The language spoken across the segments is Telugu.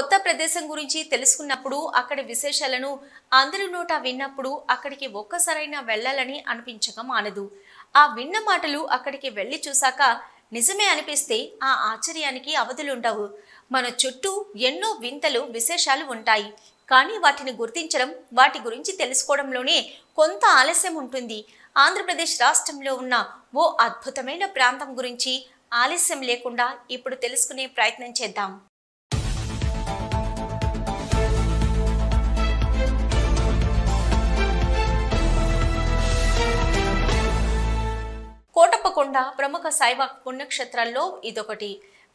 కొత్త ప్రదేశం గురించి తెలుసుకున్నప్పుడు అక్కడి విశేషాలను అందరి నోట విన్నప్పుడు అక్కడికి ఒక్కసారైనా వెళ్ళాలని అనిపించక మానదు. ఆ విన్న మాటలు అక్కడికి వెళ్ళి చూశాక నిజమే అనిపిస్తే ఆ ఆశ్చర్యానికి అవధులుండవు. మన చుట్టూ ఎన్నో వింతలు విశేషాలు ఉంటాయి. కానీ వాటిని గుర్తించడం వాటి గురించి తెలుసుకోవడంలోనే కొంత ఆలస్యం ఉంటుంది. ఆంధ్రప్రదేశ్ రాష్ట్రంలో ఉన్న ఓ అద్భుతమైన ప్రాంతం గురించి ఆలస్యం లేకుండా ఇప్పుడు తెలుసుకునే ప్రయత్నం చేద్దాం. కొండ ప్రముఖ శైవ పుణ్యక్షేత్రాల్లో ఇదొకటి.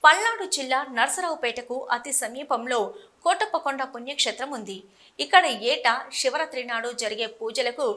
పల్నాడు జిల్లా నరసరావుపేటకు అతి సమీపంలో కోటప్పకొండ పుణ్యక్షేత్రం ఉంది. ఇక్కడ ఏటా శివరాత్రి నాడు జరిగే పూజలకు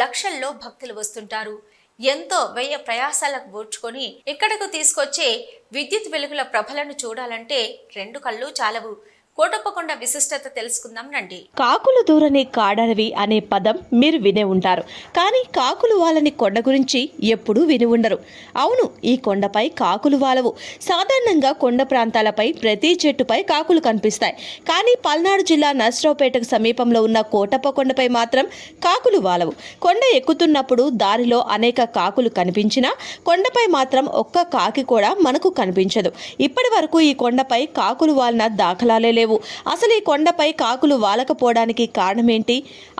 లక్షల్లో భక్తులు వస్తుంటారు. ఎంతో వ్యయ ప్రయాసాలకు ఓర్చుకొని ఇక్కడకు తీసుకొచ్చే విద్యుత్ వెలుగుల ప్రభలను చూడాలంటే రెండు కళ్ళు చాలవు. కోటప్పకొండ విశిష్టత తెలుసుకుందాం రండి. కాకులు దూరని కాడరవి అనే పదం మీరు వినే ఉంటారు. కానీ కాకులు వాళ్ళని కొండ గురించి ఎప్పుడూ విని ఉండరు. అవును ఈ కొండపై కాకులు వాలవు. సాధారణంగా కొండ ప్రాంతాలపై ప్రతి చెట్టుపై కాకులు కనిపిస్తాయి. కానీ పల్నాడు జిల్లా నర్సరావుపేటకు సమీపంలో ఉన్న కోటప్ప కొండపై మాత్రం కాకులు వాలవు. కొండ ఎక్కుతున్నప్పుడు దారిలో అనేక కాకులు కనిపించినా కొండపై మాత్రం ఒక్క కాకి కూడా మనకు కనిపించదు. ఇప్పటి వరకు ఈ కొండపై కాకులు వాలిన దాఖలాలే లేవు. అసలు ఈ కొండపై కాకులు వాలకపోవడానికి కారణమేంటి?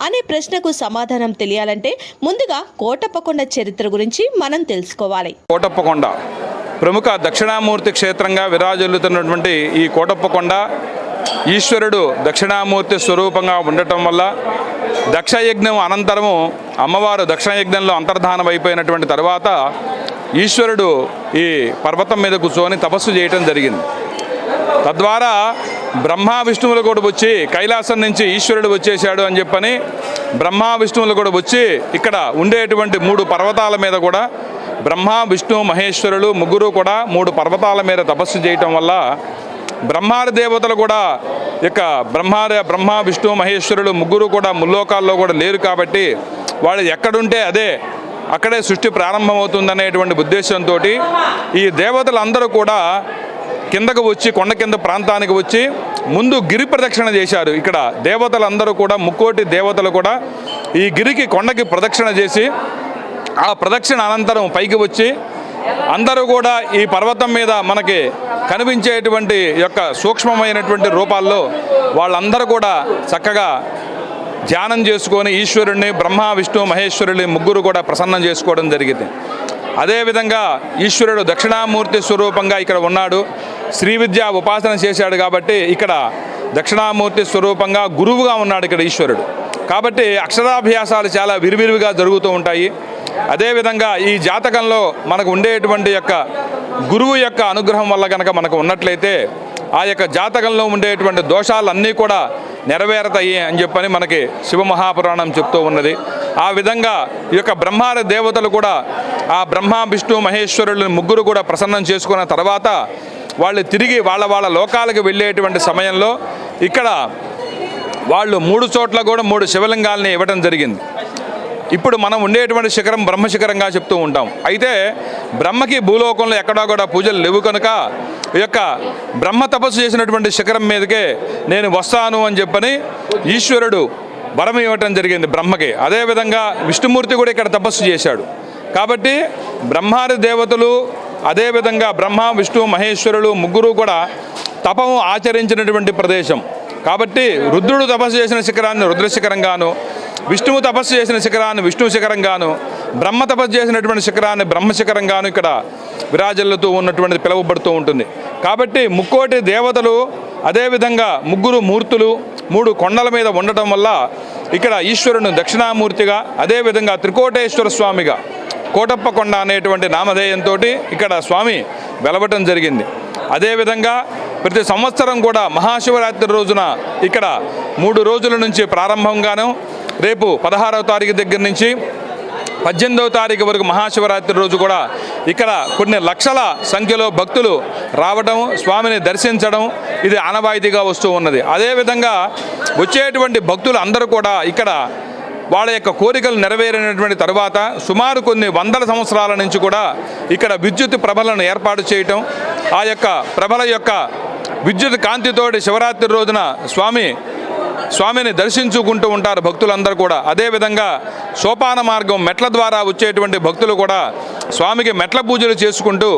అనే ప్రశ్నకు సమాధానం తెలియాలంటే ముందుగా కోటప్పకొండ చరిత్ర గురించి మనం తెలుసుకోవాలి. కోటప్పకొండ. ప్రముఖ దక్షిణామూర్తి క్షేత్రంగా విరాజిల్లుతున్నటువంటి ఈ కోటప్పకొండ ఈశ్వరుడు దక్షిణామూర్తి స్వరూపంగా ఉండటం వల్ల దక్షయజ్ఞం అనంతరము అమ్మవారు దక్షిణయజ్ఞంలో అంతర్ధానం అయిపోయినటువంటి తర్వాత ఈశ్వరుడు ఈ పర్వతం మీద కూర్చొని తపస్సు చేయటం జరిగింది. తద్వారా బ్రహ్మ విష్ణువులు కూడా వచ్చి కైలాసం నుంచి ఈశ్వరుడు వచ్చేసాడు అని చెప్పని బ్రహ్మ విష్ణువులు కూడా వచ్చి ఇక్కడ ఉండేటువంటి మూడు పర్వతాల మీద కూడా బ్రహ్మ విష్ణు మహేశ్వరులు ముగ్గురు కూడా మూడు పర్వతాల మీద తపస్సు చేయటం వల్ల బ్రహ్మాది దేవతలు కూడా ఇక బ్రహ్మాద బ్రహ్మ విష్ణు మహేశ్వరులు ముగ్గురు కూడా ముల్లోకాల్లో కూడా లేరు కాబట్టి వాళ్ళు ఎక్కడుంటే అదే అక్కడే సృష్టి ప్రారంభమవుతుందనేటువంటి ఉద్దేశంతో ఈ దేవతలందరూ కూడా కిందకు వచ్చి కొండ కింద ప్రాంతానికి వచ్చి ముందు గిరి ప్రదక్షిణ చేశారు. ఇక్కడ దేవతలందరూ కూడా ముక్కోటి దేవతలు కూడా ఈ గిరికి కొండకి ప్రదక్షిణ చేసి ఆ ప్రదక్షిణ అనంతరం పైకి వచ్చి అందరూ కూడా ఈ పర్వతం మీద మనకి కనిపించేటువంటి యొక్క సూక్ష్మమైనటువంటి రూపాల్లో వాళ్ళందరూ కూడా చక్కగా ధ్యానం చేసుకొని ఈశ్వరుణ్ణి బ్రహ్మ విష్ణు మహేశ్వరుని ముగ్గురు కూడా ప్రసన్నం చేసుకోవడం జరిగింది. అదేవిధంగా ఈశ్వరుడు దక్షిణామూర్తి స్వరూపంగా ఇక్కడ ఉన్నాడు. శ్రీ విద్య ఉపాసన చేశాడు కాబట్టి ఇక్కడ దక్షిణామూర్తి స్వరూపంగా గురువుగా ఉన్నాడు ఇక్కడ ఈశ్వరుడు. కాబట్టి అక్షరాభ్యాసాలు చాలా విరివిరివిగా జరుగుతూ ఉంటాయి. అదేవిధంగా ఈ జాతకంలో మనకు ఉండేటువంటి యొక్క గురువు యొక్క అనుగ్రహం వల్ల కనుక మనకు ఉన్నట్లయితే ఆ యొక్క జాతకంలో ఉండేటువంటి దోషాలన్నీ కూడా నెరవేరతాయి అని చెప్పని మనకి శివమహాపురాణం చెప్తూ ఉన్నది. ఆ విధంగా ఈ యొక్క బ్రహ్మార దేవతలు కూడా ఆ బ్రహ్మ విష్ణు మహేశ్వరులు ముగ్గురు కూడా ప్రసన్నం చేసుకున్న తర్వాత వాళ్ళు తిరిగి వాళ్ళ వాళ్ళ లోకాలకు వెళ్ళేటువంటి సమయంలో ఇక్కడ వాళ్ళు మూడు చోట్ల కూడా మూడు శివలింగాలని ఇవ్వడం జరిగింది. ఇప్పుడు మనం ఉండేటువంటి శిఖరం బ్రహ్మశిఖరంగా చెప్తూ ఉంటాం. అయితే బ్రహ్మకి భూలోకంలో ఎక్కడా కూడా పూజలు లేవు కనుక ఈ యొక్క బ్రహ్మ తపస్సు చేసినటువంటి శిఖరం మీదకే నేను వస్తాను అని చెప్పని ఈశ్వరుడు వరం ఇవ్వటం జరిగింది బ్రహ్మకి. అదేవిధంగా విష్ణుమూర్తి కూడా ఇక్కడ తపస్సు చేశాడు. కాబట్టి బ్రహ్మాది దేవతలు అదేవిధంగా బ్రహ్మ విష్ణు మహేశ్వరులు ముగ్గురు కూడా తపము ఆచరించినటువంటి ప్రదేశం. కాబట్టి రుద్రుడు తపస్సు చేసిన శిఖరాన్ని రుద్ర శిఖరంగాను విష్ణువు తపస్సు చేసిన శిఖరాన్ని విష్ణు శిఖరంగాను బ్రహ్మ తపస్సు చేసినటువంటి శిఖరాన్ని బ్రహ్మ శిఖరంగాను ఇక్కడ విరాజిల్లుతూ ఉన్నటువంటిది పిలువబడుతూ ఉంటుంది. కాబట్టి ముక్కోటి దేవతలు అదేవిధంగా ముగ్గురు మూర్తులు మూడు కొండల మీద ఉండటం వల్ల ఇక్కడ ఈశ్వరుని దక్షిణామూర్తిగా అదేవిధంగా త్రికోటేశ్వర స్వామిగా కోటప్పకొండ అనేటువంటి నామధేయంతో ఇక్కడ స్వామి వెలవటం జరిగింది. అదేవిధంగా ప్రతి సంవత్సరం కూడా మహాశివరాత్రి రోజున ఇక్కడ మూడు రోజుల నుంచి ప్రారంభంగాను రేపు పదహారవ తారీఖు దగ్గర నుంచి పద్దెనిమిదవ తారీఖు వరకు మహాశివరాత్రి రోజు కూడా ఇక్కడ కొన్ని లక్షల సంఖ్యలో భక్తులు రావడం స్వామిని దర్శించడం ఇది ఆనవాయితీగా వస్తూ ఉన్నది. అదేవిధంగా వచ్చేటువంటి భక్తులు అందరూ కూడా ఇక్కడ వాళ్ళ యొక్క కోరికలు నెరవేరినటువంటి తరువాత సుమారు కొన్ని వందల సంవత్సరాల నుంచి కూడా ఇక్కడ విద్యుత్ ప్రభలను ఏర్పాటు చేయటం ఆ యొక్క ప్రభల యొక్క విద్యుత్ కాంతితోటి శివరాత్రి రోజున స్వామి స్వామిని దర్శించుకుంటూ ఉంటారు భక్తులందరూ కూడా. అదేవిధంగా సోపాన మార్గం మెట్ల ద్వారా వచ్చేటువంటి భక్తులు కూడా స్వామికి మెట్ల పూజలు చేసుకుంటూ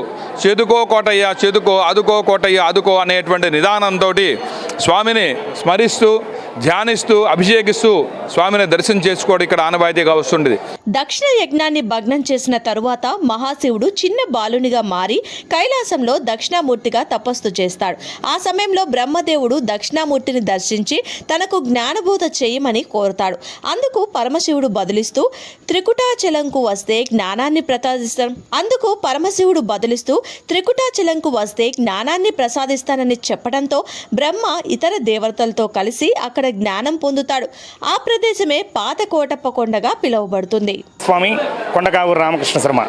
చేదుకో కోటయ్య చేదుకో అదుకో కోటయ్య అదుకో అనేటువంటి నిదానంతో స్వామిని స్మరిస్తూ ధ్యానిస్తూ అభిషేకిస్తూ స్వామిని దర్శనం చేసుకోవడం ఇక్కడ ఆనవాయితీగా వస్తుండేది. దక్షిణ యజ్ఞాన్ని భగ్నం చేసిన తరువాత మహాశివుడు చిన్న బాలునిగా మారి కైలాసంలో దక్షిణామూర్తిగా తపస్సు చేస్తాడు. ఆ సమయంలో బ్రహ్మదేవుడు దక్షిణామూర్తిని దర్శించి తనకు జ్ఞానబోధ చేయమని కోరుతాడు. అందుకు పరమశివుడు బదులిస్తూ త్రికుటాచలంకు వస్తే జ్ఞానాన్ని ప్రసాదిస్తాం. అందుకు పరమశివుడు బదులిస్తూ త్రికుటాచలంకు వస్తే జ్ఞానాన్ని ప్రసాదిస్తానని చెప్పడంతో బ్రహ్మ ఇతర దేవతలతో కలిసి అక్కడ జ్ఞానం పొందుతాడు. ఆ ప్రదేశమే పాత కోటప్ప కొండగా పిలువబడుతుంది. స్వామి కొండగావు రామకృష్ణ శర్మ.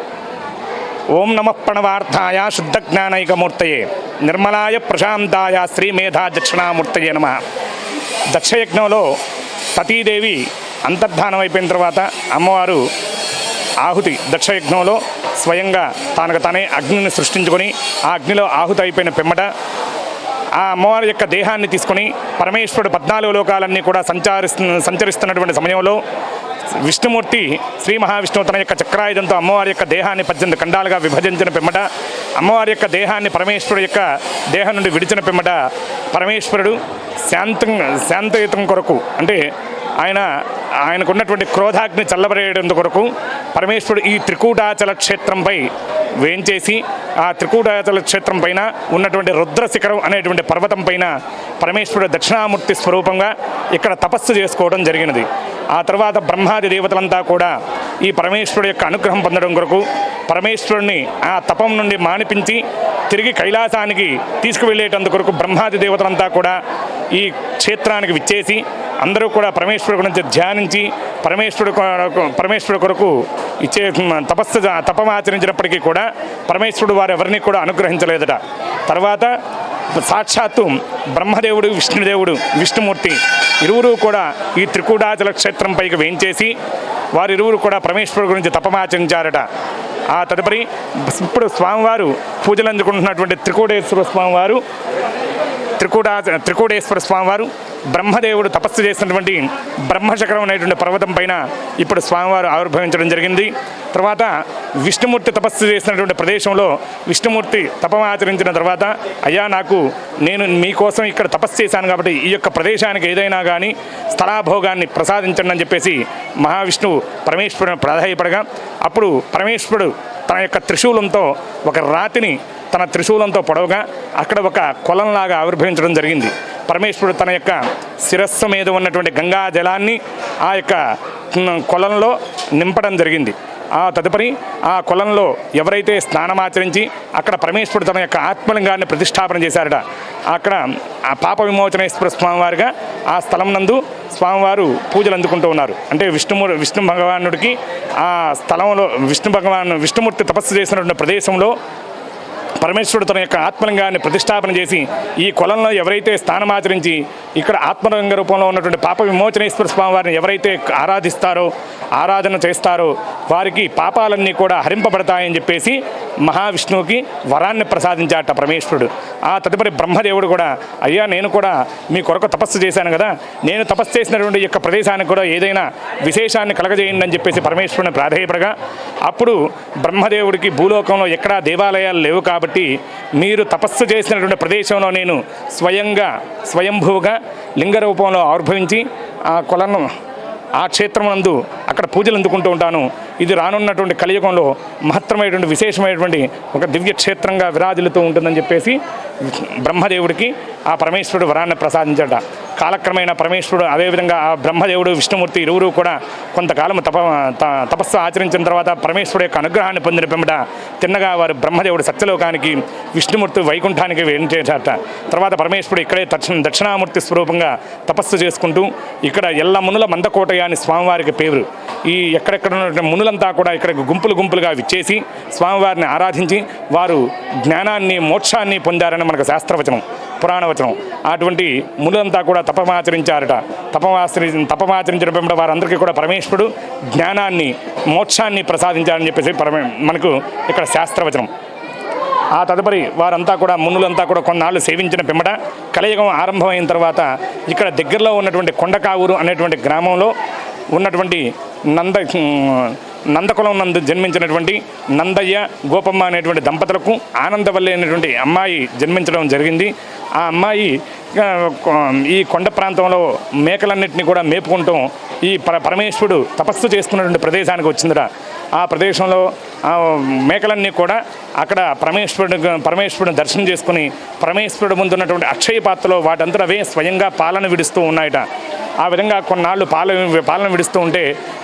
ఓం నమ ప్రణవార్థాయ శుద్ధ జ్ఞానైకమూర్తయే. నిర్మలాయ ప్రశాంతాయ శ్రీమేధా దక్షిణామూర్తయే నమ. దక్షయజ్ఞంలో సతీదేవి అంతర్ధానం అయిపోయిన తర్వాత అమ్మవారు ఆహుతి దక్షయజ్ఞంలో స్వయంగా తనకు తానే అగ్నిని సృష్టించుకొని ఆ అగ్నిలో ఆహుతి అయిపోయిన పిమ్మట ఆ అమ్మవారి యొక్క దేహాన్ని తీసుకొని పరమేశ్వరుడు పద్నాలుగు లోకాలన్నీ కూడా సంచారి సంచరిస్తున్నటువంటి సమయంలో విష్ణుమూర్తి శ్రీ మహావిష్ణువు తన యొక్క చక్రాయుధంతో అమ్మవారి యొక్క దేహాన్ని పద్దెనిమిది ఖండాలుగా విభజించిన పిమ్మట అమ్మవారి యొక్క దేహాన్ని పరమేశ్వరుడు యొక్క దేహం నుండి విడిచిన పిమ్మట పరమేశ్వరుడు శాంతం శాంతయుతం కొరకు అంటే ఆయన ఆయనకున్నటువంటి క్రోధాగ్ని చల్లబరేయడం కొరకు పరమేశ్వరుడు ఈ త్రికూటాచల క్షేత్రంపై వేంచేసి ఆ త్రికూటాచల క్షేత్రం పైన ఉన్నటువంటి రుద్రశిఖరం అనేటువంటి పర్వతం పైన పరమేశ్వరుడు దక్షిణామూర్తి స్వరూపంగా ఇక్కడ తపస్సు చేసుకోవడం జరిగినది. ఆ తర్వాత బ్రహ్మాది దేవతలంతా కూడా ఈ పరమేశ్వరుడు యొక్క అనుగ్రహం పొందడం కొరకు పరమేశ్వరుణ్ణి ఆ తపం నుండి మానిపించి తిరిగి కైలాసానికి తీసుకువెళ్ళేటందు కొరకు బ్రహ్మాది దేవతలంతా కూడా ఈ క్షేత్రానికి విచ్చేసి అందరూ కూడా పరమేశ్వరుడు గురించి ధ్యానించి పరమేశ్వరుడు పరమేశ్వరుడు కొరకు ఇచ్చే తపస్సు తపమాచరించినప్పటికీ కూడా పరమేశ్వరుడు వారు ఎవరిని కూడా అనుగ్రహించలేదట. తర్వాత సాక్షాత్తు బ్రహ్మదేవుడు విష్ణుదేవుడు విష్ణుమూర్తి ఇరువురు కూడా ఈ త్రికూటాచల క్షేత్రం పైకి వేయించేసి వారిరువురు కూడా పరమేశ్వరుడు గురించి తపమాచరించారట ఆ తదుపరి ఇప్పుడు స్వామివారు పూజలు అందుకుంటున్నటువంటి త్రికూటేశ్వర స్వామివారు త్రికూట త్రికూటేశ్వర స్వామివారు బ్రహ్మదేవుడు తపస్సు చేసినటువంటి బ్రహ్మచక్రం అనేటువంటి పర్వతం పైన ఇప్పుడు స్వామివారు ఆవిర్భవించడం జరిగింది. తర్వాత విష్ణుమూర్తి తపస్సు చేసినటువంటి ప్రదేశంలో విష్ణుమూర్తి తపం ఆచరించిన తర్వాత అయ్యా నాకు నేను మీకోసం ఇక్కడ తపస్సు చేశాను కాబట్టి ఈ యొక్క ప్రదేశానికి ఏదైనా కానీ స్థలాభోగాన్ని ప్రసాదించండి అని చెప్పేసి మహావిష్ణువు పరమేశ్వరుని ప్రాధాయపడగా అప్పుడు పరమేశ్వరుడు తన యొక్క త్రిశూలంతో ఒక రాతిని తన త్రిశూలంతో పొడవుగా అక్కడ ఒక కొలంలాగా ఆవిర్భవించడం జరిగింది. పరమేశ్వరుడు తన యొక్క శిరస్సు మీద ఉన్నటువంటి గంగా జలాన్ని ఆ యొక్క కొలంలో నింపడం జరిగింది. ఆ తదుపరి ఆ కొలంలో ఎవరైతే స్నానమాచరించి అక్కడ పరమేశ్వరుడు తన యొక్క ఆత్మలింగాన్ని ప్రతిష్టాపన చేశారట అక్కడ ఆ పాప విమోచనేశ్వర స్వామివారిగా ఆ స్థలం నందు స్వామివారు పూజలు అందుకుంటూ ఉన్నారు. అంటే విష్ణుమూ విష్ణు భగవానుడికి ఆ స్థలంలో విష్ణు భగవాన్ విష్ణుమూర్తి తపస్సు చేసినటువంటి ప్రదేశంలో పరమేశ్వరుడు తన యొక్క ఆత్మలింగాన్ని ప్రతిష్టాపన చేసి ఈ కులంలో ఎవరైతే స్థానమాచరించి ఇక్కడ ఆత్మలింగ రూపంలో ఉన్నటువంటి పాప విమోచనేశ్వర స్వామి వారిని ఎవరైతే ఆరాధిస్తారో ఆరాధన చేస్తారో వారికి పాపాలన్నీ కూడా హరింపబడతాయని చెప్పేసి మహావిష్ణువుకి వరాన్ని ప్రసాదించాట పరమేశ్వరుడు. ఆ తదుపరి బ్రహ్మదేవుడు కూడా అయ్యా నేను కూడా మీ కొరకు తపస్సు చేశాను కదా నేను తపస్సు చేసినటువంటి యొక్క ప్రదేశానికి కూడా ఏదైనా విశేషాన్ని కలగజేయండి అని చెప్పేసి పరమేశ్వరుని ప్రాధేయపడగా అప్పుడు బ్రహ్మదేవుడికి భూలోకంలో ఎక్కడా దేవాలయాలు లేవు కాబట్టి కాబట్టి మీరు తపస్సు చేసినటువంటి ప్రదేశంలో నేను స్వయంగా స్వయంభూగా లింగ రూపంలో ఆవిర్భవించి ఆ కొలను ఆ క్షేత్రమునందు అక్కడ పూజలు అందుకుంటూ ఉంటాను. ఇది రానున్నటువంటి కలియుగంలో మహత్తరమైనటువంటి విశేషమైనటువంటి ఒక దివ్య క్షేత్రంగా విరాజిల్లుతూ ఉంటుందని చెప్పేసి బ్రహ్మదేవుడికి ఆ పరమేశ్వరుడు వరాన్ని ప్రసాదించట కాలక్రమేణ పరమేశ్వరుడు అదేవిధంగా ఆ బ్రహ్మదేవుడు విష్ణుమూర్తి ఇరువురు కూడా కొంతకాలం తప త- తపస్సు ఆచరించిన తర్వాత పరమేశ్వరుడు యొక్క అనుగ్రహాన్ని పొందిన పిమ్మట తిన్నగా వారు బ్రహ్మదేవుడు సత్యలోకానికి విష్ణుమూర్తి వైకుంఠానికి వేయించేట తర్వాత పరమేశ్వరుడు ఇక్కడే దక్షిణ దక్షిణామూర్తి స్వరూపంగా తపస్సు చేసుకుంటూ ఇక్కడ ఎల్ల మునుల మందకోటయ్య అని స్వామివారికి పేరు. ఈ ఎక్కడెక్కడ ఉన్న మునులంతా కూడా ఇక్కడ గుంపులు గుంపులుగా విచ్చేసి స్వామివారిని ఆరాధించి వారు జ్ఞానాన్ని మోక్షాన్ని పొందారని మనకు శాస్త్రవచనం. పురాణవచనం. అటువంటి మునులంతా కూడా తపమాచరించారట. తపమాచరి తపమాచరించిన పిమ్మట వారందరికీ కూడా పరమేశ్వరుడు జ్ఞానాన్ని మోక్షాన్ని ప్రసాదించారని చెప్పేసి పరమే మనకు ఇక్కడ శాస్త్రవచనం. ఆ తదుపరి వారంతా కూడా మునులంతా కూడా కొన్నాళ్ళు సేవించిన పిమ్మట కలయుగం ఆరంభమైన తర్వాత ఇక్కడ దగ్గరలో ఉన్నటువంటి కొండకావూరు అనేటువంటి గ్రామంలో ఉన్నటువంటి నంద నందకులం నందు జన్మించినటువంటి నందయ్య గోపమ్మ అనేటువంటి దంపతులకు ఆనందవల్లి అనేటువంటి అమ్మాయి జన్మించడం జరిగింది. ఆ అమ్మాయి ఈ కొండ ప్రాంతంలో మేకలన్నింటినీ కూడా మేపుకుంటూ ఈ పర పరమేశ్వరుడు తపస్సు చేసుకున్నటువంటి ప్రదేశానికి వచ్చిందిరా ఆ ప్రదేశంలో ఆ మేకలన్నీ కూడా అక్కడ పరమేశ్వరుడు పరమేశ్వరుడు దర్శనం చేసుకుని పరమేశ్వరుడు ముందున్నటువంటి అక్షయ పాత్రలో వాటంతా అవే స్వయంగా పాలన విడుస్తూ ఉన్నాయట. ఆ విధంగా కొన్నాళ్ళు పాల పాలన విడుస్తూ ఉంటే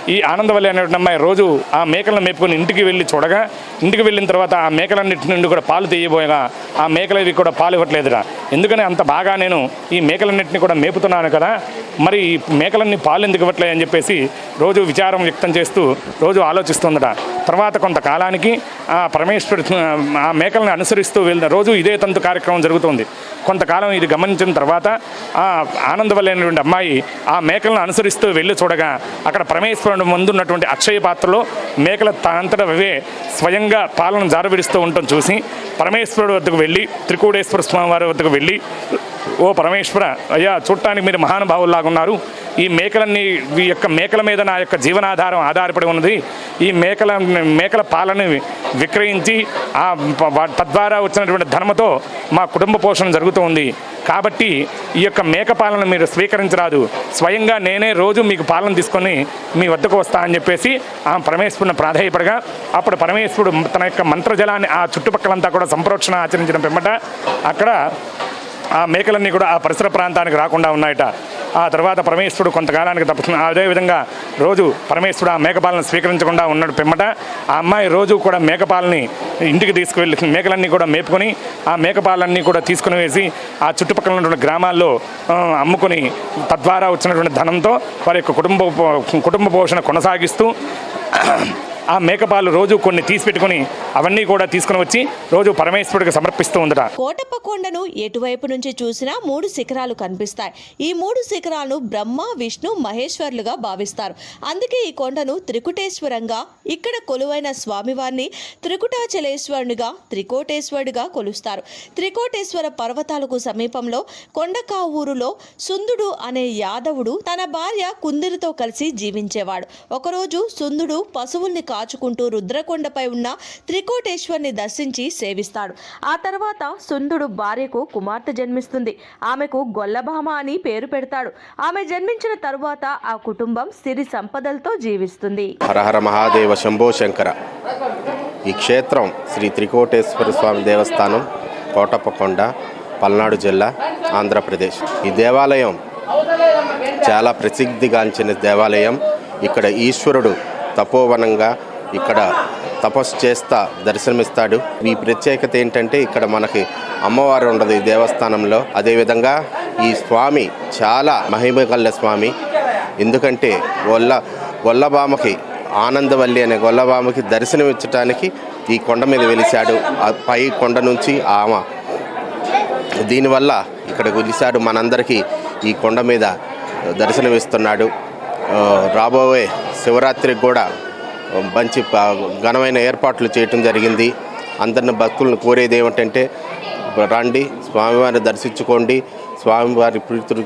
ఈ ఆనందవల్లి అనేటువంటి అమ్మాయి రోజు ఆ మేకలను మేపుకొని ఇంటికి వెళ్ళి చూడగా ఇంటికి వెళ్ళిన తర్వాత ఆ మేకలన్నింటి నుండి కూడా పాలు తీయబోయగా ఆ మేకలవి కూడా పాలు ఇవ్వట్లేదురా ఎందుకని అంత బాగా నేను ఈ మేకలన్నింటినీ కూడా మేపుతున్నాను కదా. మరి ఈ మేకలన్నీ పాలు ఎందుకు ఇవ్వట్లే అని చెప్పేసి రోజు విచారం వ్యక్తం చేస్తూ రోజు ఆలోచిస్తుందట. తర్వాత కొంతకాలానికి ఆ పరమేశ్వరుడు ఆ మేకలను అనుసరిస్తూ వెళ్ళిన రోజు ఇదే తంతు కార్యక్రమం జరుగుతుంది. కొంతకాలం ఇది గమనించిన తర్వాత ఆ ఆనందవల్లైనటువంటి అమ్మాయి ఆ మేకలను అనుసరిస్తూ వెళ్ళి చూడగా అక్కడ పరమేశ్వరుడు ముందున్నటువంటి అక్షయ పాత్రలో మేకల తాంతట అవే స్వయంగా పాలను జారవిడుస్తూ ఉండటం చూసి పరమేశ్వరుడు వద్దకు వెళ్ళి త్రికూడేశ్వర స్వామి వారి వద్దకు వెళ్ళి ఓ పరమేశ్వర అయ్యా చూడటానికి మీరు మహానుభావుల్లాగా ఉన్నారు. ఈ మేకలన్నీ ఈ యొక్క మేకల మీద నా యొక్క జీవనాధారం ఆధారపడి ఉన్నది. ఈ మేకల మేకల పాలను విక్రయించి ఆ తద్వారా వచ్చినటువంటి ధర్మతో మా కుటుంబ పోషణ జరుగుతోంది కాబట్టి ఈ యొక్క మేక పాలన మీరు స్వీకరించరాదు. స్వయంగా నేనే రోజు మీకు పాలన తీసుకొని మీ వద్దకు వస్తా అని చెప్పేసి ఆ పరమేశ్వరుని ప్రాధాయపడగా అప్పుడు పరమేశ్వరుడు తన యొక్క మంత్రజలాన్ని ఆ చుట్టుపక్కలంతా కూడా సంప్రోక్షణ ఆచరించిన పిమ్మట అక్కడ ఆ మేకలన్నీ కూడా ఆ పరిసర ప్రాంతానికి రాకుండా ఉన్నాయట. ఆ తర్వాత పరమేశ్వరుడు కొంతకాలానికి తప్పుతున్న అదేవిధంగా రోజు పరమేశ్వరుడు ఆ మేకపాలను స్వీకరించకుండా ఉన్నాడు పిమ్మట. ఆ అమ్మాయి రోజు కూడా మేకపాలని ఇంటికి తీసుకువెళ్ళి మేకలన్నీ కూడా మేపుకొని ఆ మేకపాలన్నీ కూడా తీసుకుని వేసి ఆ చుట్టుపక్కల ఉన్నటువంటి గ్రామాల్లో అమ్ముకొని తద్వారా వచ్చినటువంటి ధనంతో వారి యొక్క కుటుంబ కుటుంబ పోషణ కొనసాగిస్తూ ఆ మేకపాలు రోజు కొన్ని తీసిపెట్టుకుని అవన్నీ కూడా తీసుకుని వచ్చి రోజు పరమేశ్వరుడికి సమర్పిస్తూ ఉందట. కోటప్ప కొండను ఎటువైపు నుంచి చూసినా మూడు శిఖరాలు కనిపిస్తాయి. ఈ మూడు శిఖరాలను బ్రహ్మ విష్ణు మహేశ్వరులుగా భావిస్తారు. అందుకే ఈ కొండను త్రికుటేశ్వరంగా ఇక్కడ కొలువైన స్వామివారిని త్రికుటాచలేశ్వరునిగా త్రికోటేశ్వరుడిగా కొలుస్తారు. త్రికోటేశ్వర పర్వతాలకు సమీపంలో కొండకావూరులో సుందుడు అనే యాదవుడు తన భార్య కుందిరితో కలిసి జీవించేవాడు. ఒకరోజు సుందుడు పశువుల్ని కాచుకుంటూ రుద్రకొండపై ఉన్న త్రికోటేశ్వరిని దర్శించి సేవిస్తాడు. ఆ తర్వాత సుందుడు భార్యకు కుమార్తె జన్మిస్తుంది. ఆమెకు గొల్లభామ అని పేరు పెడతాడు. ఆమె జన్మించిన తరువాత ఆ కుటుంబం సిరి సంపదలతో జీవిస్తుంది. హరహర మహాదేవ శంభో శంకర. ఈ క్షేత్రం శ్రీ త్రికోటేశ్వర స్వామి దేవస్థానం కోటప్పకొండ పల్నాడు జిల్లా ఆంధ్రప్రదేశ్. ఈ దేవాలయం చాలా ప్రసిద్ధిగాంచిన దేవాలయం. ఇక్కడ ఈశ్వరుడు తపోవనంగా ఇక్కడ తపస్సు చేస్తా దర్శనమిస్తాడు. ఈ ప్రత్యేకత ఏంటంటే ఇక్కడ మనకి అమ్మవారు ఉండదు ఈ దేవస్థానంలో. అదేవిధంగా ఈ స్వామి చాలా మహిమ స్వామి. ఎందుకంటే గొల్ల గొల్లబామకి ఆనందవల్లి అనే గొల్లబామకి దర్శనం ఇచ్చటానికి ఈ కొండ మీద వెలిశాడు. ఆ పై కొండ నుంచి ఆమె. దీనివల్ల ఇక్కడ వెలిశాడు మనందరికీ ఈ కొండ మీద దర్శనమిస్తున్నాడు. రాబోయే శివరాత్రికి కూడా మంచి ఘనమైన ఏర్పాట్లు చేయటం జరిగింది. అందరిని భక్తులను కోరేది ఏమిటంటే రండి స్వామివారిని దర్శించుకోండి స్వామివారి ప్రీతులు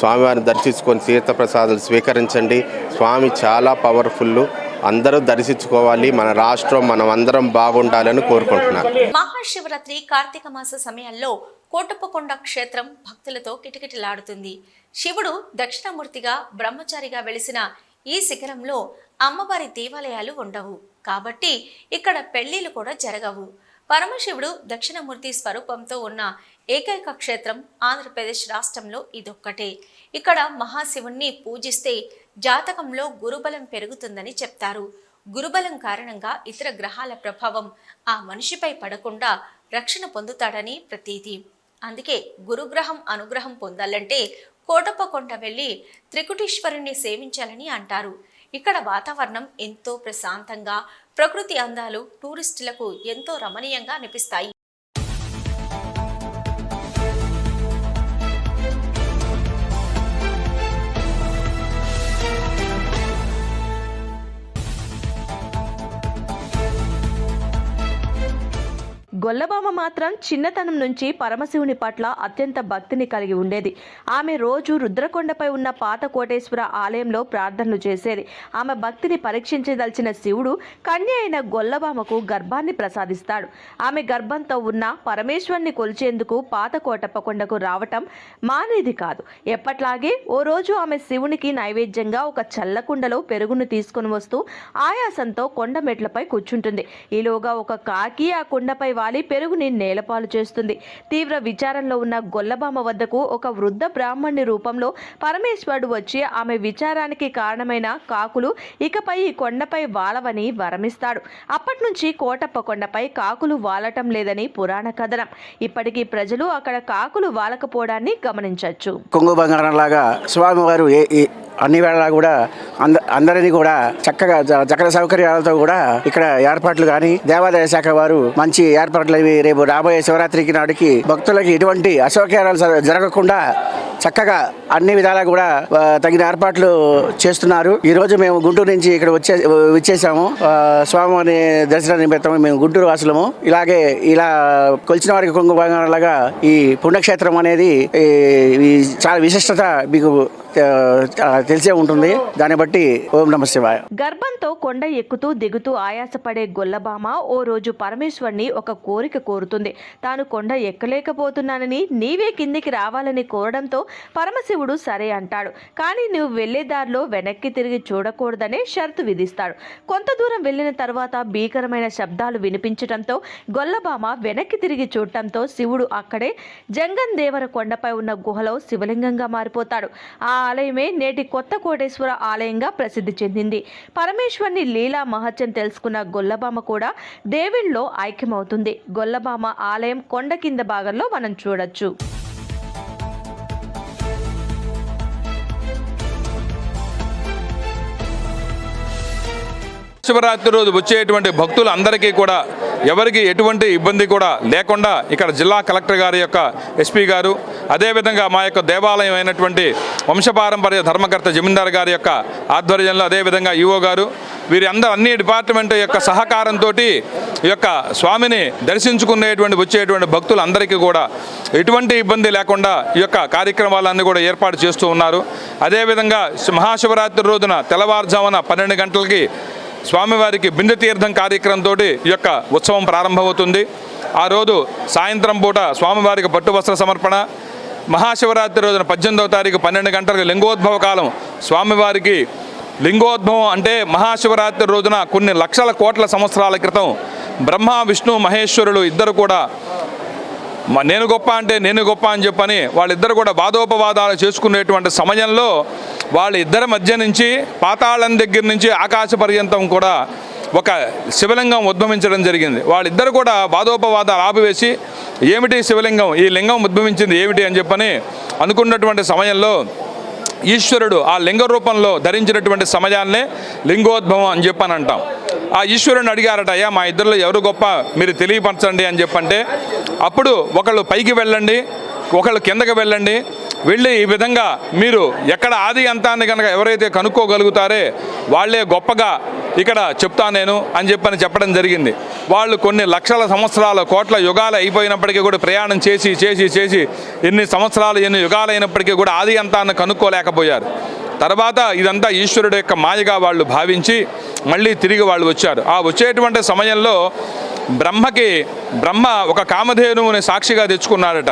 స్వామివారిని దర్శించుకొని తీర్థప్రసాదాలు స్వీకరించండి. స్వామి చాలా పవర్ఫుల్ అందరూ దర్శించుకోవాలి. మన రాష్ట్రం మనం అందరం బాగుండాలని కోరుకుంటున్నాను. మహాశివరాత్రి కార్తీక మాస సమయంలో కోటప్పకొండ క్షేత్రం భక్తులతో కిటకిటలాడుతుంది. శివుడు దక్షిణమూర్తిగా బ్రహ్మచారిగా వెలిసిన ఈ శిఖరంలో అమ్మవారి దేవాలయాలు ఉండవు. కాబట్టి ఇక్కడ పెళ్ళిళ్ళు కూడా జరగవు. పరమశివుడు దక్షిణమూర్తి స్వరూపంతో ఉన్న ఏకైక క్షేత్రం ఆంధ్రప్రదేశ్ రాష్ట్రంలో ఇదొక్కటే. ఇక్కడ మహాశివుణ్ణి పూజిస్తే జాతకంలో గురుబలం పెరుగుతుందని చెప్తారు. గురుబలం కారణంగా ఇతర గ్రహాల ప్రభావం ఆ మనిషిపై పడకుండా రక్షణ పొందుతాడని ప్రతీతి. అందుకే గురుగ్రహం అనుగ్రహం పొందాలంటే కోటప్పకొండ వెళ్ళి త్రికుటీశ్వరుణ్ణి సేవించాలని అంటారు. ఇక్కడ వాతావరణం ఎంతో ప్రశాంతంగా ప్రకృతి అందాలు టూరిస్టులకు ఎంతో రమణీయంగా అనిపిస్తాయి. గొల్లబామ మాత్రం చిన్నతనం నుంచి పరమశివుని పట్ల అత్యంత భక్తిని కలిగి ఉండేది. ఆమె రోజు రుద్రకొండపై ఉన్న పాత కోటేశ్వర ఆలయంలో ప్రార్థనలు చేసేది. ఆమె భక్తిని పరీక్షించదలిచిన శివుడు కన్య అయిన గొల్లబామకు గర్భాన్ని ప్రసాదిస్తాడు. ఆమె గర్భంతో ఉన్న పరమేశ్వరుని కొలిచేందుకు పాత కోటప్పకొండకు రావటం మానేది కాదు. ఎప్పట్లాగే ఓ రోజు ఆమె శివునికి నైవేద్యంగా ఒక చల్లకుండలో పెరుగును తీసుకుని వస్తూ ఆయాసంతో కొండ మెట్లపై కూర్చుంటుంది. ఈలోగా ఒక కాకి ఆ కుండపై గాలి పెరుగుని నేలపాలు చేస్తుంది. తీవ్ర విచారంలో ఉన్న గొల్లబామ వద్దకు ఒక వృద్ధ బ్రాహ్మణుని రూపంలో పరమేశ్వరుడు వచ్చి ఆమె విచారానికి కారణమైన కాకులు ఇకపై ఈ కొండపై వాలవని వరమిస్తాడు. అప్పటి నుంచి కోటప్ప కొండపై కాకులు వాలటం లేదని పురాణ కథనం. ఇప్పటికీ ప్రజలు అక్కడ కాకులు వాలకపోవడాన్ని గమనించవచ్చు. కొంగు బంగారం లాగా స్వామివారు అన్ని వేళలా కూడా అంద అందరినీ కూడా చక్కగా చ- చక్కని సౌకర్యాలతో కూడా ఇక్కడ ఏర్పాట్లు కానీ దేవాదాయ శాఖ వారు మంచి అట్లా ఇవి రేపు రాబోయే శివరాత్రికి నాటికి భక్తులకి ఎటువంటి అసౌకర్యాలు జరగకుండా చక్కగా అన్ని విధాలా కూడా తగిన ఏర్పాట్లు చేస్తున్నారు. ఈ రోజు మేము గుంటూరు నుంచి ఇక్కడ వచ్చే వచ్చేసాము. స్వామివారి దర్శన నిమిత్తం మేము గుంటూరు వాసులము. ఇలాగే ఇలా కొలిచిన వారికి కొంగు భాగంలాగా లాగా ఈ పుణ్యక్షేత్రం అనేది ఈ ఈ చాలా విశిష్టత మీకు తెలిసే ఉంటుంది. దాన్ని బట్టి ఓం నమ శివాయ. గర్భంతో కొండ ఎక్కుతూ దిగుతూ ఆయాసపడే గొల్లబామ ఓ రోజు పరమేశ్వరుని ఒక కోరిక కోరుతుంది. తాను కొండ ఎక్కలేకపోతున్నానని నీవే కిందికి రావాలని కోరడంతో పరమశివుడు సరే అంటాడు. కానీ నువ్వు వెళ్ళే దారిలో వెనక్కి తిరిగి చూడకూడదనే షరతు విధిస్తాడు. కొంత దూరం వెళ్ళిన తర్వాత భీకరమైన శబ్దాలు వినిపించడంతో గొల్లబామ వెనక్కి తిరిగి చూడటంతో శివుడు అక్కడే జంగన్ దేవర కొండపై ఉన్న గుహలో శివలింగంగా మారిపోతాడు. ఆ ఆలయమే నేటి కొత్త కోటేశ్వర ఆలయంగా ప్రసిద్ధి చెందింది. పరమేశ్వరుని లీలా మహత్యం తెలుసుకున్న గొల్లబామ కూడా దేవుళ్ళలో ఐక్యమవుతుంది. గొల్లబామ ఆలయం కొండ కింద భాగంలో మనం చూడొచ్చు. శివరాత్రి రోజు వచ్చేటువంటి భక్తులు అందరికీ కూడా ఎవరికి ఎటువంటి ఇబ్బంది కూడా లేకుండా ఇక్కడ జిల్లా కలెక్టర్ గారి యొక్క ఎస్పీ గారు అదేవిధంగా మా యొక్క దేవాలయం అయినటువంటి వంశపారంపర్య ధర్మకర్త జమీందార్ గారి యొక్క ఆధ్వర్యంలో అదేవిధంగా ఈఓ గారు వీరి అందరూ అన్ని డిపార్ట్మెంట్ యొక్క సహకారంతో ఈ యొక్క స్వామిని దర్శించుకునేటువంటి వచ్చేటువంటి భక్తులు అందరికీ కూడా ఎటువంటి ఇబ్బంది లేకుండా ఈ యొక్క కార్యక్రమాలన్నీ కూడా ఏర్పాటు చేస్తూ ఉన్నారు. అదేవిధంగా మహాశివరాత్రి రోజున తెల్లవారుజామున పన్నెండు గంటలకి స్వామివారికి బిందు తీర్థం కార్యక్రమంతో ఈ యొక్క ఉత్సవం ప్రారంభమవుతుంది. ఆ రోజు సాయంత్రం పూట స్వామివారికి పట్టు వస్త్ర సమర్పణ మహాశివరాత్రి రోజున పద్దెనిమిదవ తారీఖు పన్నెండు గంటలకు లింగోద్భవ కాలం. స్వామివారికి లింగోద్భవం అంటే మహాశివరాత్రి రోజున కొన్ని లక్షల కోట్ల సంవత్సరాల క్రితం బ్రహ్మ విష్ణు మహేశ్వరులు ఇద్దరు కూడా నేను గొప్ప అంటే నేను గొప్ప అని చెప్పని వాళ్ళిద్దరు కూడా వాదోపవాదాలు చేసుకునేటువంటి సమయంలో వాళ్ళిద్దరి మధ్య నుంచి పాతాళం దగ్గర నుంచి ఆకాశ పర్యంతం కూడా ఒక శివలింగం ఉద్భవించడం జరిగింది. వాళ్ళిద్దరు కూడా వాదోపవాదాలు ఆపివేసి ఏమిటి శివలింగం? ఈ లింగం ఉద్భవించింది ఏమిటి అని చెప్పని అనుకున్నటువంటి సమయంలో ఈశ్వరుడు ఆ లింగ రూపంలో ధరించినటువంటి సమయాన్నే లింగోద్భవం అని చెప్పని అంటాం ఆ ఈశ్వరుని అడిగారట అయ్యా మా ఇద్దరిలో ఎవరు గొప్ప? మీరు తెలియపరచండి అని చెప్పంటే అప్పుడు ఒకళ్ళు పైకి వెళ్ళండి ఒకళ్ళు కిందకి వెళ్ళండి. వెళ్ళి ఈ విధంగా మీరు ఎక్కడ ఆది అంతాన్ని కనుక ఎవరైతే కనుక్కోగలుగుతారే వాళ్ళే గొప్పగా ఇక్కడ చెప్తా నేను అని చెప్పని చెప్పడం జరిగింది. వాళ్ళు కొన్ని లక్షల సంవత్సరాల కోట్ల యుగాలు అయిపోయినప్పటికీ కూడా ప్రయాణం చేసి చేసి చేసి ఎన్ని సంవత్సరాలు ఎన్ని యుగాలు అయినప్పటికీ కూడా ఆది అంతాన్ని కనుక్కోలేకపోయారు. తర్వాత ఇదంతా ఈశ్వరుడు యొక్క మాయగా వాళ్ళు భావించి మళ్ళీ తిరిగి వాళ్ళు వచ్చారు. ఆ వచ్చేటువంటి సమయంలో బ్రహ్మకి బ్రహ్మ ఒక కామధేనువుని సాక్షిగా తెచ్చుకున్నాడట.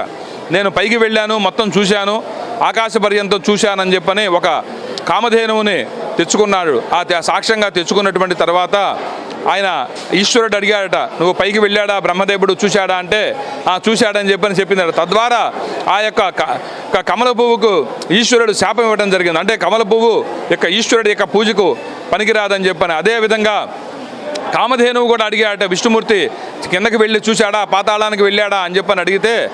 నేను పైకి వెళ్ళాను మొత్తం చూశాను ఆకాశ పర్యంతం చూశానని చెప్పని ఒక కామధేనువుని తెచ్చుకున్నాడు. ఆ సాక్ష్యంగా తెచ్చుకున్నటువంటి తర్వాత ఆయన ఈశ్వరుడు అడిగాడట నువ్వు పైకి వెళ్ళాడా? బ్రహ్మదేవుడు చూశాడా? అంటే ఆ చూశాడని చెప్పని చెప్పిందట. తద్వారా ఆ యొక్క క- కమల పువ్వుకు ఈశ్వరుడు శాపం ఇవ్వడం జరిగింది. అంటే కమల పువ్వు యొక్క ఈశ్వరుడి యొక్క పూజకు పనికిరాదని చెప్పని. అదేవిధంగా కామధేనువు కూడా అడిగాడట విష్ణుమూర్తి కిందకి వెళ్ళి చూశాడా? పాతాళానికి వెళ్ళాడా? అని చెప్పని అడిగితే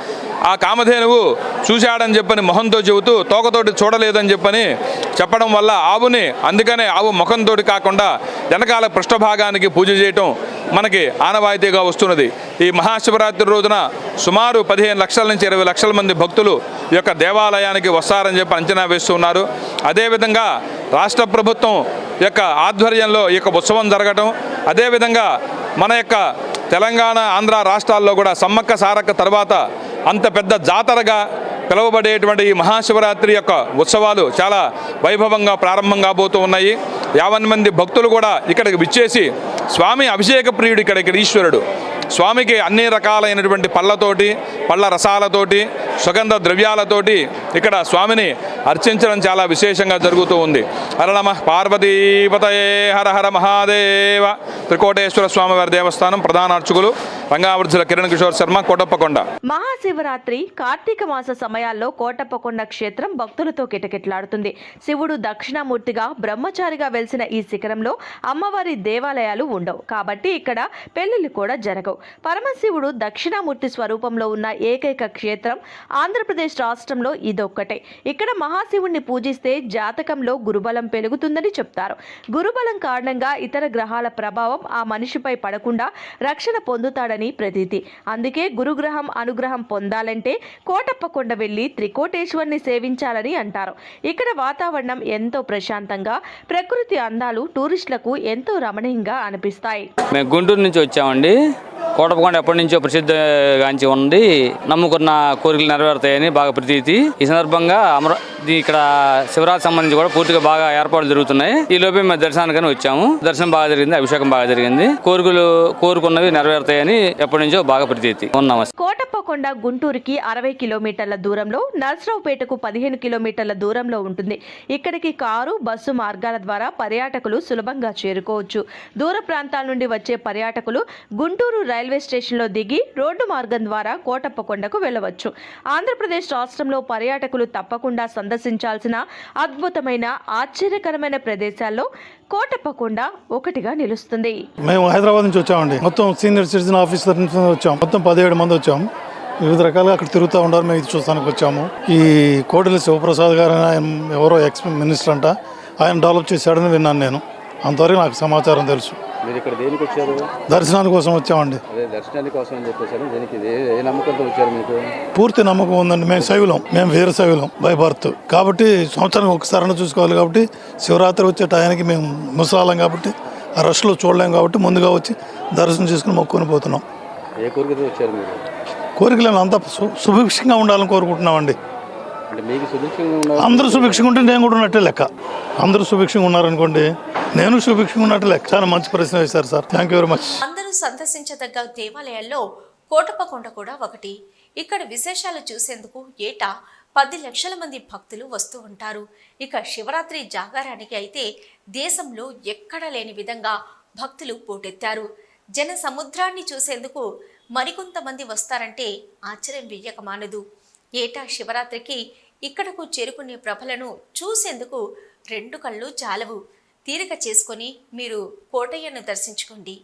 ఆ కామధేనువు చూశాడని చెప్పని మొహంతో చెబుతూ తోకతోటి చూడలేదని చెప్పని చెప్పడం వల్ల ఆవుని అందుకనే ఆవు ముఖంతో కాకుండా వెనకాల పృష్ఠభాగానికి పూజ చేయటం మనకి ఆనవాయితీగా వస్తున్నది. ఈ మహాశివరాత్రి రోజున సుమారు పదిహేను లక్షల నుంచి ఇరవై లక్షల మంది భక్తులు ఈ యొక్క దేవాలయానికి వస్తారని చెప్పి అంచనా వేస్తున్నారు అదేవిధంగా రాష్ట్ర ప్రభుత్వం యొక్క ఆధ్వర్యంలో ఈ యొక్క ఉత్సవం జరగటం అదేవిధంగా మన యొక్క తెలంగాణ ఆంధ్ర రాష్ట్రాల్లో కూడా సమ్మక్క సారక్క తర్వాత అంత పెద్ద జాతరగా పిలువబడేటువంటి ఈ మహాశివరాత్రి యొక్క ఉత్సవాలు చాలా వైభవంగా ప్రారంభం కాబోతూ ఉన్నాయి. యావన్ మంది భక్తులు కూడా ఇక్కడికి విచ్చేసి స్వామి అభిషేక ప్రియుడు ఇక్కడ ఇక్కడ ఈశ్వరుడు. స్వామికి అన్ని రకాలైనటువంటి పళ్ళతోటి పళ్ళ రసాలతోటి సుగంధ ద్రవ్యాలతోటి ఇక్కడ స్వామిని అర్చించడం చాలా విశేషంగా జరుగుతూ ఉంది. అరళమ పార్వతీపతయే హర హర మహాదేవ. త్రికోటేశ్వర స్వామివారి దేవస్థానం ప్రధాన అర్చకులు రంగావర్జుల కిరణ్ కిషోర్ శర్మ కోటప్పకొండ. మహాశివరాత్రి కార్తీక మాస సమయాల్లో కోటప్పకొండ క్షేత్రం భక్తులతో కిటకిట్లాడుతుంది. శివుడు దక్షిణామూర్తిగా బ్రహ్మచారిగా వెలిసిన ఈ శిఖరంలో అమ్మవారి దేవాలయాలు ఉండవు. కాబట్టి ఇక్కడ పెళ్ళిళ్ళు కూడా జరగవు. పరమశివుడు దక్షిణామూర్తి స్వరూపంలో ఉన్న ఏకైక క్షేత్రం ఆంధ్రప్రదేశ్ రాష్ట్రంలో ఇదొక్కటే. ఇక్కడ మహాశివుణ్ణి పూజిస్తే జాతకంలో గురుబలం పెరుగుతుందని చెప్తారు. గురుబలం కారణంగా ఇతర గ్రహాల ప్రభావం ఆ మనిషిపై పడకుండా రక్షణ పొందుతాడని ప్రతీతి. అందుకే గురుగ్రహం అనుగ్రహం పొందాలంటే కోటప్పకొండ వెళ్ళి త్రికోటేశ్వరిని సేవించాలని అంటారు. ఇక్కడ వాతావరణం ఎంతో ప్రశాంతంగా ప్రకృతి అందాలు టూరిస్టులకు ఎంతో రమణీయంగా అనిపిస్తాయి. మేము గుంటూరు నుంచి వచ్చామండి. కోటపకొండ ఎప్పటి నుంచో ప్రసిద్ధిగాంచి ఉంది నమ్ముకున్న కోరికలు నెరవేరుతాయని బాగా ప్రతీతి. ఈ సందర్భంగా అమరా ఇక్కడ శివరాత్రి సంబంధించి కూడా పూర్తిగా బాగా ఏర్పాట్లు జరుగుతున్నాయి. ఈ లోపే మేము దర్శనానికని వచ్చాము. దర్శనం బాగా జరిగింది అభిషేకం బాగా జరిగింది. కోరికలు కోరుకున్నవి నెరవేరుతాయని ఎప్పటి నుంచో బాగా ప్రతీతి. ఉన్నాము కోటప్పకొండ గుంటూరుకి అరవై కిలోమీటర్ల దూరంలో నర్సరావుపేటకు పదిహేను కిలోమీటర్ల దూరంలో ఉంటుంది. ఇక్కడికి కారు బస్సు మార్గాల ద్వారా పర్యాటకులు సులభంగా చేరుకోవచ్చు. దూర ప్రాంతాల నుండి వచ్చే పర్యాటకులు గుంటూరు రైల్వే స్టేషన్లో దిగి రోడ్డు మార్గం ద్వారా కోటప్పకొండకు వెళ్ళవచ్చు. ఆంధ్రప్రదేశ్ రాష్ట్రంలో పర్యాటకులు తప్పకుండా సందర్శించాల్సిన అద్భుతమైన ఆశ్చర్యకరమైన ప్రదేశాల్లో కోటప్పకొండ ఒకటిగా నిలుస్తుంది. మేము హైదరాబాద్ నుంచి వచ్చామండి. మొత్తం సీనియర్ సిటిజన్ ఆఫీసర్ నుంచి వచ్చాం. మొత్తం పదిహేడు మంది వచ్చాం. వివిధ రకాలుగా అక్కడ తిరుగుతూ ఉన్నారు. మేము ఇది చూస్తానికి వచ్చాము. ఈ కోటలి శివప్రసాద్ గారు ఆయన ఎవరో ఎక్స్ మినిస్టర్ అంట. ఆయన డెవలప్ చేశాడని విన్నాను నేను. అంతవరకు నాకు సమాచారం తెలుసు. మీరు ఇక్కడ దేనికి వచ్చారు? దర్శనాని కోసం వచ్చామండి. అదే దర్శనానికి కోసం అని చెప్పేసారు. దేనికి ఏ ఏ నమ్మకంతో వచ్చారు మీకు? పూర్తి నమ్మకం ఉందండి. మేము శైవులం. మేము వీర శైవులం బై బర్త్ కాబట్టి సంవత్సరానికి ఒకసారి చూసుకోవాలి కాబట్టి శివరాత్రి వచ్చే టయానికి మేము ముసలాలం కాబట్టి ఆ రష్లో చూడలేం కాబట్టి ముందుగా వచ్చి దర్శనం చేసుకుని మొక్కుని పోతున్నాం. ఏ కోరికతో వచ్చారు మీరు? కోరికలను అంతా సు సుభిక్షంగా ఉండాలని కోరుకుంటున్నామండి. అందరూ సుభిక్షంగా ఉంటే నేను కూడా ఉన్నట్టే లెక్క. అందరూ సుభిక్షంగా ఉన్నారనుకోండి నేను సుభిక్షంగా ఉన్నట్టు లెక్క. చాలా మంచి ప్రశ్న వేశారు sir. Thank you very much అందరూ సందర్శించదగ్గ దేవాలయాల్లో కోటప్పకొండ కూడా ఒకటి. ఇక్కడ విశేషాలు చూసేందుకు ఏటా పది లక్షల మంది భక్తులు వస్తూ ఉంటారు. ఇక శివరాత్రి జాగారానికి అయితే దేశంలో ఎక్కడా లేని విధంగా భక్తులు పోటెత్తారు. జన సముద్రాన్ని చూసేందుకు మరికొంతమంది వస్తారంటే ఆశ్చర్యం వెయ్యక మానదు ఏటా శివరాత్రికి ఇక్కడకు చేరుకునే ప్రభలను చూసేందుకు రెండు కళ్ళు చాలవు. తీరిక చేసుకొని మీరు కోటయ్యను దర్శించుకోండి.